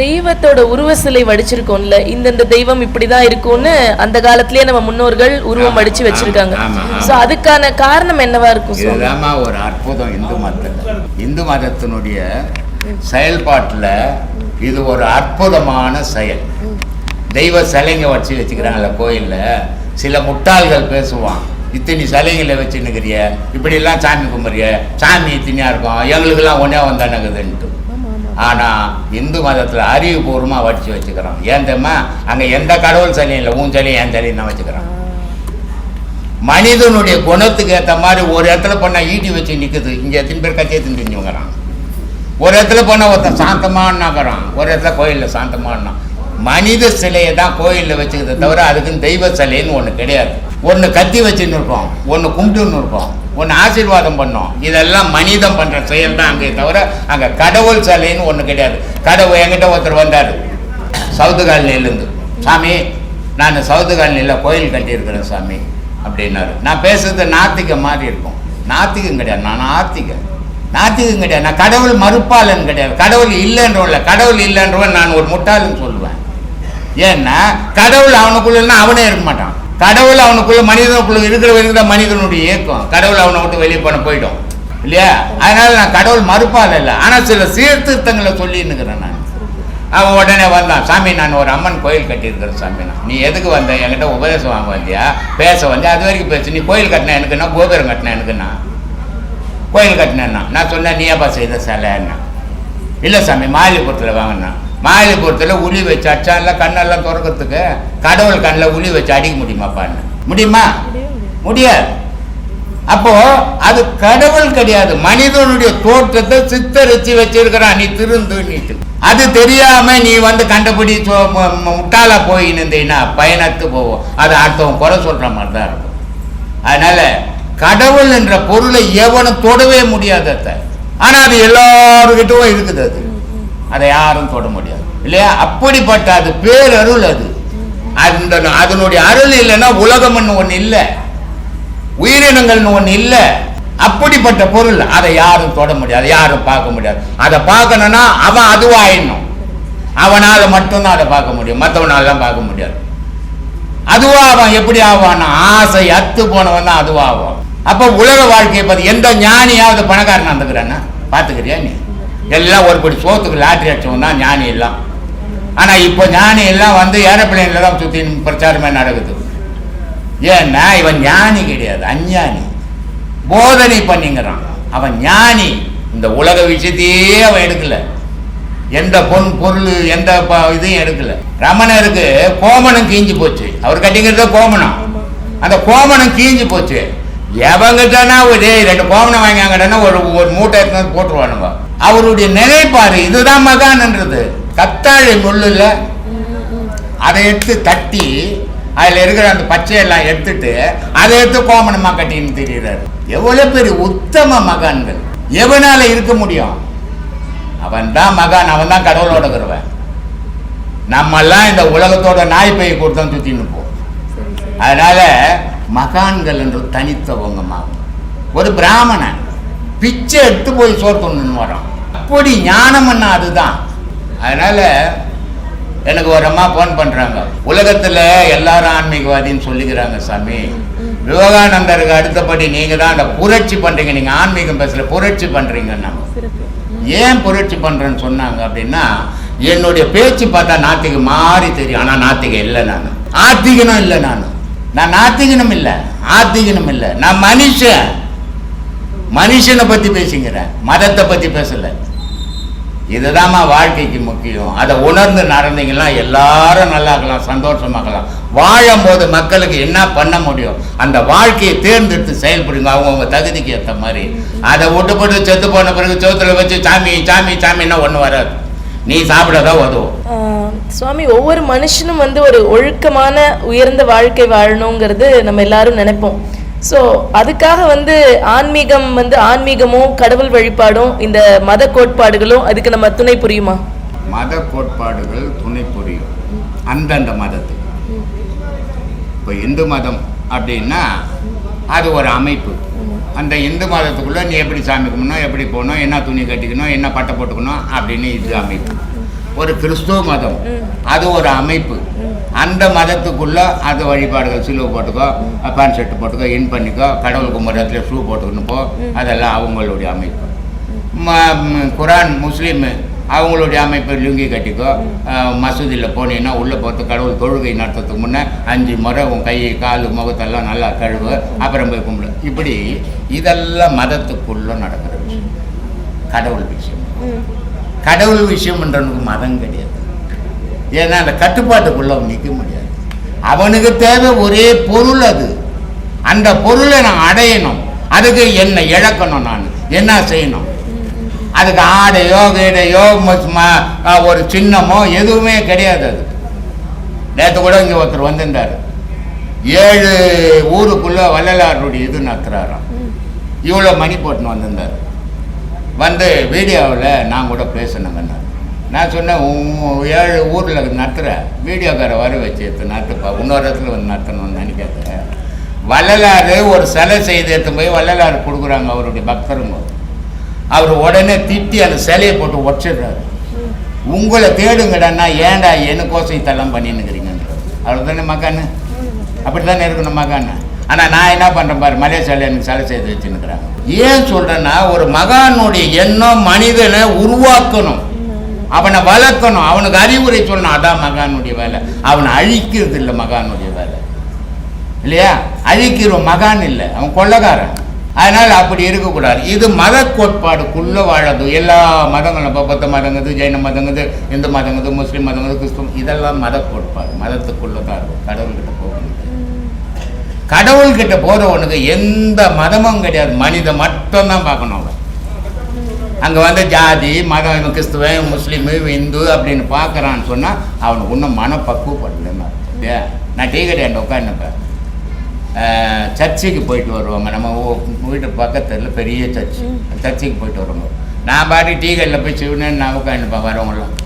தெய்வத்தோட உருவ சிலை வடிச்சிருக்கோம்ல இந்தந்த தெய்வம் இப்படிதான் இருக்கும்னு அந்த காலத்திலேயே நம்ம முன்னோர்கள் உருவம் வடிச்சு வச்சிருக்காங்க. சோ அதுக்கான காரணம் என்னவா இருக்கும் இதுதாம்மா ஒரு அற்புதம் இந்து மதத்தில். இந்து மதத்தினுடைய செயல்பாட்டில் இது ஒரு அற்புதமான செயல். தெய்வ சிலைங்க வச்சு வச்சுக்கிறாங்கல்ல கோயிலில் சில முட்டாள்கள் பேசுவான். இத்தனி சிலைங்களை வச்சுன்னுக்கிறிய இப்படிலாம் சாமி கும்பிட்றிய சாமி இத்தனியாக இருக்கும் எங்களுக்கெல்லாம் ஒன்றே வந்தானுக்குதுன்ட்டு ஆனால் இந்து மதத்தில் அறிவுபூர்வமாக வடித்து வச்சுக்கிறோம். ஏந்தம்மா அங்கே எந்த கடவுள் சிலையும் இல்லை. உன் சிலையும் என் சிலையும் தான் வச்சுக்கிறான் மனிதனுடைய குணத்துக்கு ஏற்ற மாதிரி ஒரு இடத்துல பண்ண ஈட்டி வச்சு நிற்குது இங்கே எத்தனை பேர் கத்தியை திண்டுங்கிறான் ஒரு இடத்துல போனால் ஒருத்தன் சாந்தமானாக்கிறான் ஒரு இடத்துல கோயிலில் சாந்தமானா மனித சிலையை தான் கோயிலில் வச்சுக்கிறத தவிர அதுக்குன்னு தெய்வ சிலைன்னு ஒன்று கிடையாது. ஒன்று கத்தி வச்சுன்னு இருப்போம். ஒன்று கும்பிட்டுன்னு இருப்போம். ஒன்று ஆசீர்வாதம் பண்ணோம். இதெல்லாம் மனிதம் பண்ணுற செயல் தான் அங்கே தவிர அங்கே கடவுள் சிலைன்னு ஒன்று கிடையாது. கடவுள் என்கிட்ட ஒருத்தர் வந்தார். சவுத்து காலனிலேருந்து சாமி நான் சவுத்து காலனியில் கோயில் கட்டியிருக்கிறேன் சாமி அப்படின்னாரு. நான் பேசுறது நாத்திக மாதிரி இருக்கும். நாத்திகம் கிடையாது நான் ஆத்திக நாத்திகம் கிடையாது நான் கடவுள் மறுப்பாளன் கிடையாது. கடவுள் இல்லைன்றவன்ல கடவுள் இல்லைன்றவன் நான் ஒரு முட்டாள்னு சொல்லுவேன். ஏன்னா கடவுள் அவனுக்குள்ளன்னா அவனே இருக்க மாட்டான். கடவுள் அவனுக்குள்ள மனிதனுக்குள்ள இருக்கிற இருக்கிற தான் மனிதனுடைய இயக்கம் கடவுள் அவனை விட்டு வெளியே பண்ண போயிடும். இல்லையா? அதனால நான் கடவுள் மறுப்பால் இல்லை. ஆனால் சில சீர்திருத்தங்களை சொல்லின்னுக்கிறேன் நான். அவன் உடனே வந்தான். சாமி நான் ஒரு அம்மன் கோயில் கட்டியிருக்கிறேன் சாமி. நான் நீ எதுக்கு வந்த? என்கிட்ட உபதேசம் வாங்க வந்தியா? பேச வந்து அது வரைக்கும் பேசு. நீ கோயில் கட்டின எனக்குன்னா கோபுரம் கட்டின எனக்குண்ணா கோயில் கட்டினேன்னா. நான் சொன்னேன் நீ ஏப்பா செய்த சிலைன்னா. இல்லை சாமி மாலிபுரத்தில் வாங்கினா. மாலிபுரத்தில் உளி வச்சு அச்சான்ல கண்ணெல்லாம் திறக்கிறதுக்கு கடவுள் கண்ணில் உளி வச்சு அடிக்க முடியுமாப்பான்னு முடியுமா? முடியாது. அப்போ அது கடவுள் கிடையாது. மனிதனுடைய தோற்றத்தை சித்தரிச்சு வச்சிருக்கிறான். நீ திருந்து நீட்டு. அது தெரியாம நீ வந்து கண்டபடி சொ- முட்டாளா போயின்னு இருந்தீங்கன்னா பயணத்து போவோம். அது அடுத்தவன் குறை சொல்ற மாதிரி தான் இருக்கும். அதனால கடவுள் என்ற பொருளை எவனும் தொடவே முடியாது அத்தை. ஆனா அது எல்லாருக்கிட்டும் இருக்குது அது. அதை யாரும் தொட முடியாது. இல்லையா? அப்படிப்பட்ட அது பேரருள் அது. அந்த அதனுடைய அருள் இல்லைன்னா உலகம்னு ஒன்று இல்லை. உயிரினங்கள்னு ஒன்று இல்லை. அப்படிப்பட்ட பொருள் அதை யாரும் தொட முடியாது யாரும் பார்க்க முடியாது. அதை பார்க்கணும்னா அவன் அதுவாயிடணும் அவனால் மட்டும்தான் அதை பார்க்க முடியும். மற்றவனாலாம் பார்க்க முடியாது. அதுவாகும் எப்படி ஆவான்னா ஆசை அத்து போனவன் தான் அதுவாகும் அப்போ உலக வாழ்க்கையை பத்தி எந்த ஞானியாவது பணக்காரன் வந்துக்கிறான்னா பார்த்துக்கிறியா நீ? எல்லாம் ஒரு படி சோத்துக்கு லாட்ரி அடிச்சவன் தான் ஞானி எல்லாம். ஆனால் இப்போ ஞானி எல்லாம் வந்து ஏரோப்ளைனில் தான் சுற்றி பிரச்சாரமே நடக்குது. ஏன்னா இவன் ஞானி கிடையாது அஞ்ஞானி. போதனை பண்ணிங்கிறான். அவன் ஞானி. இந்த உலக விஷயத்தையே அவன் எடுக்கலை. எந்த பொன் பொருள் எந்த இதையும் எடுக்கல. ரமணருக்கு கோமணம் கீஞ்சு போச்சு. அவர் கட்டிங்கிறது கோமணம். அந்த கோமணம் கீஞ்சு போச்சு. எவங்கிட்டனா ஒரு ரெண்டு கோமணம் வாங்கியாங்கடனா ஒரு ஒரு மூட்டை எடுத்து போட்டுருவானுங்க. அவருடைய நிலைப்பாடு இதுதான் மகான்ன்றது கத்தாழை முள்ளுல அதை எடுத்து தட்டி அதில் இருக்கிற அந்த பச்சையெல்லாம் எடுத்துட்டு அதை எடுத்து கோமணமாக கட்டின்னு தெரியுறாரு. எவ்வளோ பெரிய உத்தம மகான்கள். எவனால இருக்க முடியும்? அவன் தான் மகான் அவன் தான் கடவுளோட இருக்கிறவன் நம்மெல்லாம் இந்த உலகத்தோட நாய் பையை கொடுத்தோம் சுற்றின்னு இருப்போம். அதனால மகான்கள் என்று தனித்தவங்கம்மா ஒரு பிராமணன். பிச்சை எடுத்து போய் சோத்துன்னு வரோம். அப்படி ஞானம்னா அதுதான்? அதனால் எனக்கு ஒரு அம்மா ஃபோன் பண்ணுறாங்க உலகத்தில் எல்லாரும் ஆன்மீகவாதின்னு சொல்லிக்கிறாங்க சாமி. விவேகானந்தருக்கு அடுத்தபடி நீங்கள் தான் அந்த புரட்சி பண்ணுறீங்க நீங்கள் ஆன்மீகம் பேசல புரட்சி பண்றீங்கன்னா. ஏன் புரட்சி பண்ணுறேன்னு சொன்னாங்க அப்படின்னா என்னுடைய பேச்சு பார்த்தா நாத்திகம் மாறி தெரியும். ஆனால் நாத்திகம் இல்லை நான். ஆத்திகனும் இல்லை நான். நான் நாத்திகனும் இல்லை. ஆத்திகனும் இல்லை. நான் மனுஷன். மனுஷனை பத்தி பேசுங்கிறேன் மதத்தை பத்தி பேசல. இதுதாம்மா வாழ்க்கைக்கு முக்கியம். அதை உணர்ந்து நடந்தீங்கன்னா எல்லாரும் நல்லா இருக்கலாம் வாழும் போது மக்களுக்கு என்ன பண்ண முடியும்? அந்த வாழ்க்கையை தேர்ந்தெடுத்து செயல்படுங்க. அவங்கவுங்க தகுதிக்கு ஏற்ற மாதிரி. அதை விட்டுப்பட்டு செத்து போன பிறகு சோத்துல வச்சு சாமி சாமி சாமின்னா ஒன்று வராது. நீ சாப்பிடதான் உதவும். சுவாமி ஒவ்வொரு மனுஷனும் வந்து ஒரு ஒழுக்கமான உயர்ந்த வாழ்க்கை வாழணுங்கிறது நம்ம எல்லாரும் நினைப்போம். ஸோ அதுக்காக வந்து ஆன்மீகம் வந்து ஆன்மீகமும் கடவுள் வழிபாடும் இந்த மத கோட்பாடுகளும் அதுக்கு நம்ம துணை புரியுமா? மத கோட்பாடுகள் துணை புரியும். அந்தந்த மதத்துக்கு. இப்போ இந்து மதம் அப்படின்னா அது ஒரு அமைப்பு. அந்த இந்து மதத்துக்குள்ளே நீ எப்படி சாமி கும்பிடணும் எப்படி போகணும் என்ன துணி கட்டிக்கணும் என்ன பட்டை போட்டுக்கணும் அப்படின்னு இது அமைப்பு. ஒரு கிறிஸ்துவ மதம். அது ஒரு அமைப்பு. அந்த மதத்துக்குள்ள அது வழிபாடுகள் சிலுவை போட்டுக்கோ பேண்ட் ஷர்ட் போட்டுக்கோ இன் பண்ணிக்கோ கடவுள் கும்பிட்றதுல ஷூ போட்டுக்கணும் போ. ம். அதெல்லாம் அவங்களுடைய அமைப்பு. குரான் முஸ்லீம் அவங்களுடைய அமைப்பு லுங்கி கட்டிக்கோ. மசூதியில் போனீங்கன்னா உள்ளே போட்டு கடவுள் தொழுகை நடத்துறதுக்கு முன்னே அஞ்சு முறை உன் கை கால் முகத்தெல்லாம் நல்லா கழுவு அப்புறம் போய் கும்பிடு. இப்படி இதெல்லாம் மதத்துக்குள்ள நடக்கிற விஷயம். கடவுள் விஷயம். கடவுள் விஷயம்ன்றவனுக்கு மதம் கிடையாது. ஏன்னா அந்த கட்டுப்பாட்டுக்குள்ளே அவன் நிற்க முடியாது. அவனுக்கு தேவை ஒரே பொருள் அது. அந்த பொருளை நான் அடையணும். அதுக்கு என்னை இழக்கணும் நான். என்ன செய்யணும்? அதுக்கு ஆடையோ கீடையோ ம- ஒரு சின்னமோ எதுவுமே கிடையாது அது. நேற்று கூட இங்கே ஒருத்தர் வந்திருந்தார். ஏழு ஊருக்குள்ளே வள்ளலாருடைய இது நடத்துறாராம். இவ்வளோ மணி போட்டுன்னு வந்திருந்தார். வந்து வீடியோவில் நான் கூட பேசினேங்கண்ணா நான் சொன்னேன் ஏழு ஊரில் நடத்துகிற வீடியோக்கார வர வச்சு எடுத்து நடத்துப்பா இன்னொரு இடத்துல வந்து நடத்தணும்னு நினைக்காத வள்ளலாறு ஒரு சிலை செய்து எடுத்து போய் வள்ளலாறு கொடுக்குறாங்க அவருடைய பக்தருங்க. அவர் உடனே திட்டி அந்த சிலையை போட்டு உடச்சிடுறாரு. உங்களை தேடுங்கடான்னா ஏன்டா எனக்கோசம் இதெல்லாம் பண்ணின்னுக்கிறீங்கன்றார் அவ்வளோ தானே மக்கானு அப்படி தானே இருக்கணும் மக்கானு ஆனால் நான் என்ன பண்ணுறேன் பாரு மலேசியாவில் எனக்கு சிலை செய்து வச்சுன்னுக்குறாங்க. ஏன் சொல்கிறேன்னா ஒரு மகானுடைய எண்ணம் மனிதனை உருவாக்கணும். அவனை வளர்க்கணும். அவனுக்கு அறிவுரை சொல்லணும். அதான் மகானுடைய வேலை. அவனை அழிக்கிறது இல்லை மகானுடைய வேலை. இல்லையா? அழிக்கிறோம் மகான் இல்லை. அவன் கொள்ளக்காரன். அதனால் அப்படி இருக்கக்கூடாது. இது மத கோட்பாடுக்குள்ளே வாழது எல்லா மதங்களும் இப்போ பத்த மதங்குது ஜெயின மதங்குது இந்து மதங்குது முஸ்லீம் மதங்குது கிறிஸ்துவம் இதெல்லாம் மத கோட்பாடு. மதத்துக்குள்ளே தான் இருக்கும். கடவுள்கிட்ட போகணும் கடவுள்கிட்ட போகிறவனுக்கு எந்த மதமும் கிடையாது. மனிதன் மட்டும்தான் பார்க்கணும் அவன். அங்கே வந்து ஜாதி மதம் இவன் கிறிஸ்துவன் இவன் முஸ்லீமு இவன் இந்து அப்படின்னு பார்க்குறான்னு சொன்னால் அவனுக்கு இன்னும் மனப்பக்குவப்படலன்னு. இல்லையா? நான் டீ கடையாண்ட உட்காந்துப்பேன் சர்ச்சுக்கு போயிட்டு வருவாங்க. நம்ம வீட்டு பக்கத்தில் பெரிய சர்ச்சு. சர்ச்சுக்கு போயிட்டு வருவாங்க நான் பாட்டி டீ கடையில் போய் சிவனேன்னு நான் உட்காந்துப்பேன் வரவங்களாம்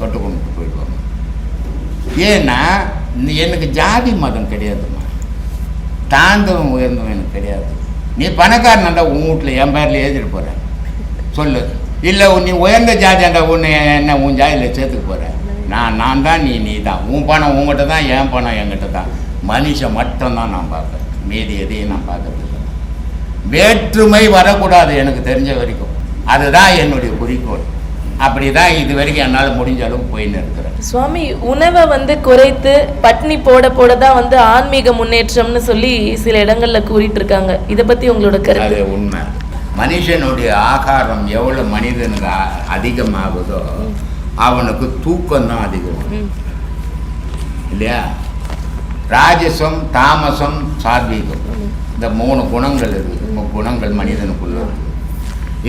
தொட்டு கும்பிட்டு போயிட்டு வருவாங்க ஏன்னா எனக்கு ஜாதி மதம் கிடையாதும்மா. தாழ்ந்தவன் உயர்ந்தவன் எனக்கு கிடையாது. நீ பணக்காரன் இருந்தால் உன் வீட்டில் என் பேரில் எழுதிட்டு போகிற சொல்லு. இல்லை நீ உயர்ந்த ஜாதியாண்டா உன்னை என்ன உன் ஜாதியில் சேர்த்துக்க போகிற நான் நான் தான் நீ நீ தான். உன் பணம் உங்ககிட்ட தான் என் பணம் என்கிட்ட தான். மனுஷன் மட்டும்தான் நான் பார்ப்பேன் மீதி எதையும் நான் பார்க்கறது இல்ல. வேற்றுமை வரக்கூடாது எனக்கு தெரிஞ்ச வரைக்கும். அதுதான் என்னுடைய குறிக்கோள். அப்படி தான் இது வரைக்கும் என்னால் முடிஞ்ச அளவுக்கு போயின்னு இருக்கிறேன். சுவாமி உணவை வந்து குறைத்து பட்னி போட போட தான் வந்து ஆன்மீக முன்னேற்றம்னு சொல்லி சில இடங்கள்ல கூறிட்டு இருக்காங்க. இத பத்தி உங்களோட கருத்து? உண்மை. மனுஷனுடைய ஆகாரம் எவ்வளோ மனிதனுக்கு அதிகமாகுதோ அவனுக்கு தூக்கம் தான் அதிகம். இல்லையா? ராஜசம் தாமசம் சாத்வீகம். இந்த மூணு குணங்கள் இருக்குது முக்குணங்கள் மனிதனுக்குள்ள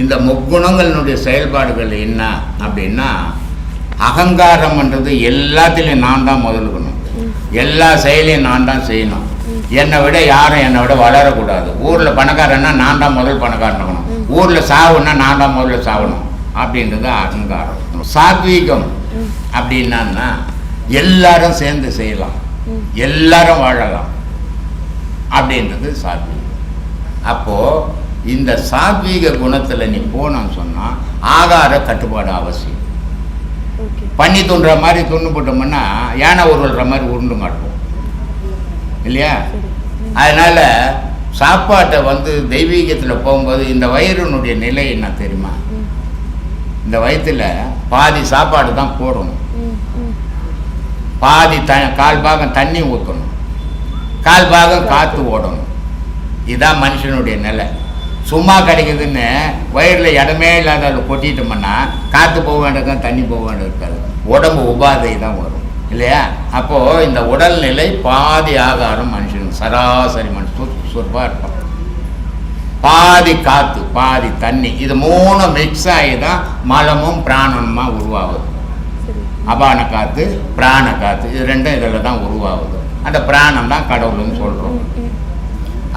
இந்த முக்குணங்களினுடைய செயல்பாடுகள் என்ன அப்படின்னா அகங்காரம்ன்றது எல்லாத்துலேயும் நான் தான் முதலுக்கணும் எல்லா செயலையும் நான் தான் செய்யணும். என்னை விட யாரும் என்னை விட வளரக்கூடாது. ஊரில் பணக்காரன்னா நான் தான் முதல் பணக்காரன் இருக்கணும் ஊரில் சாவுன்னா நான் தான் முதல்ல சாவணும். அப்படின்றது அகங்காரம். சாத்வீகம் அப்படின்னா எல்லாரும் சேர்ந்து செய்யலாம். எல்லாரும் வாழலாம். அப்படின்றது சாத்வீகம். அப்போது இந்த சாத்வீக குணத்தில் நீ போனோன்னு சொன்னால் ஆகார கட்டுப்பாடு அவசியம். பண்ணி தூண்டுற மாதிரி துண்ணு போட்டோம்னா யானை உருள்ற மாதிரி உருண்டு மாட்டோம் இல்லையா? அதனால் சாப்பாட்டை வந்து தெய்வீகத்தில் போகும்போது இந்த வயிறுனுடைய நிலை என்ன தெரியுமா? இந்த வயிற்றுல பாதி சாப்பாடு தான் போடணும். பாதி த கால் பாகம் தண்ணி ஊற்றணும் கால் பாகம் காற்று ஓடணும். இதுதான் மனுஷனுடைய நிலை. சும்மா கிடைக்குதுன்னு வயிறில் இடமே இல்லாத அதை கொட்டிட்டோம்னா காற்று போக வேண்டியது தண்ணி போக வேண்டியது இருக்காது. உடம்பு உபாதை தான் வரும். இல்லையா? அப்போது இந்த உடல்நிலை பாதி ஆகாரம் மனுஷனுக்கு சராசரி மனுஷன் சுறுப்பாக இருப்பான். பாதி காற்று பாதி தண்ணி இது மூணு மிக்ஸ் ஆகி தான் மலமும் பிராணனுமா உருவாகுது. அபான காத்து பிராண காத்து இது ரெண்டும் இதில் தான் உருவாகுது. அந்த பிராணம் தான் கடவுள்னு சொல்கிறோம்.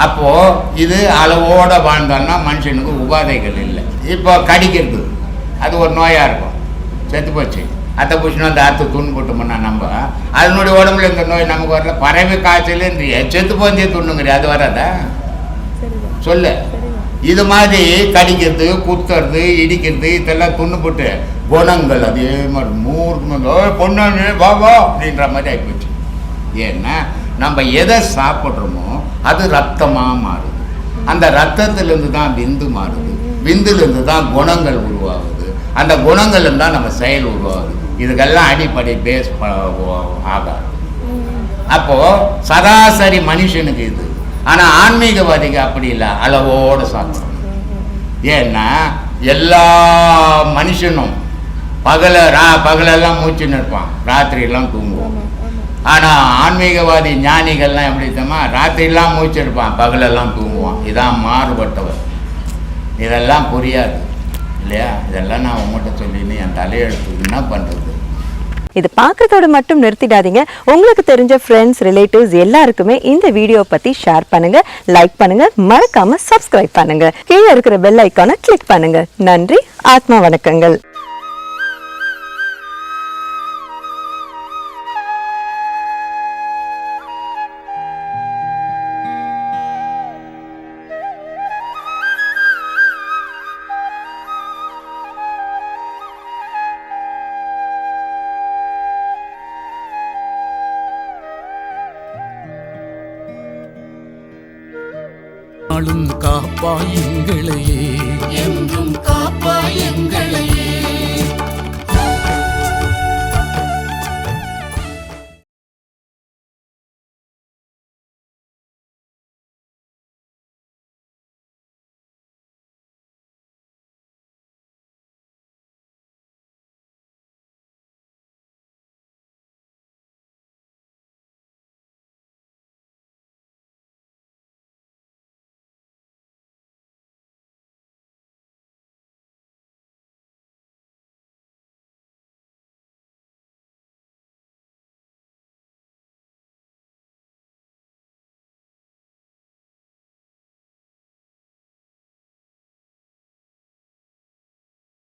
அப்போது இது அளவோட வாழ்ந்தோம்னா மனுஷனுக்கு உபாதைகள் இல்லை. இப்போ கடிக்கிறது அது ஒரு நோயாக இருக்கும். செத்து போச்சு. அத்தை பூச்சினா அந்த அத்தை துண்ணு போட்டோம்னா நம்ம அதனுடைய உடம்புல இந்த நோய் நமக்கு வரல. பறவை காய்ச்சல் செத்து போந்தே துண்ணுங்கிறீ அது வராதா? சொல்லு. இது மாதிரி கடிக்கிறது குத்துறது இடிக்கிறது இதெல்லாம் துண்ணு போட்டு குணங்கள் அதே மாதிரி மூர்க்க பொண்ணு வா வா அப்படின்ற மாதிரி ஆகிப்போச்சு ஏன்னா நம்ம எதை சாப்பிட்றோமோ அது ரத்தமாக மாறுது. அந்த ரத்தத்திலேருந்து தான் விந்து மாறுது. விந்துலேருந்து தான் குணங்கள் உருவாகுது. அந்த குணங்கள்லேருந்து தான் நம்ம செயல் உருவாகுது. இதுக்கெல்லாம் அடிப்படை பேஸ் ஆகாது அப்போ சராசரி மனுஷனுக்கு இது. ஆனா ஆன்மீகவாதிக்கு அப்படி இல்லை. அளவோட சாப்பிடணும் ஏன்னா எல்லா மனுஷனும் பகல ரா பகலெல்லாம் மூச்சுன்னு இருப்பான். ராத்திரியெல்லாம் தூங்குவோம் ஆனா ஆன்மீகவாதி ஞானிகள்லாம் எப்படி தெரியுமா? ராத்திரிலாம் மூச்சிருப்பான் பகலெல்லாம் தூங்குவான். இதான் மாறுபட்டவர். இதெல்லாம் புரியாது. இல்லையா? இதெல்லாம் நான் உங்கள்கிட்ட சொல்லின்னு. என் தலையெழுத்துக்கு என்ன பண்ணுறது இது பார்க்கறதோட மட்டும் நிறுத்திடாதீங்க. உங்களுக்கு தெரிஞ்ச ஃப்ரெண்ட்ஸ் ரிலேட்டிவ்ஸ் எல்லாருக்குமே இந்த வீடியோ பத்தி ஷேர் பண்ணுங்க லைக் பண்ணுங்க மறக்காம சப்ஸ்கிரைப் பண்ணுங்க. கீழே இருக்கிற பெல் ஐக்கானை கிளிக் பண்ணுங்க. நன்றி ஆத்மா வணக்கங்கள். நாளும்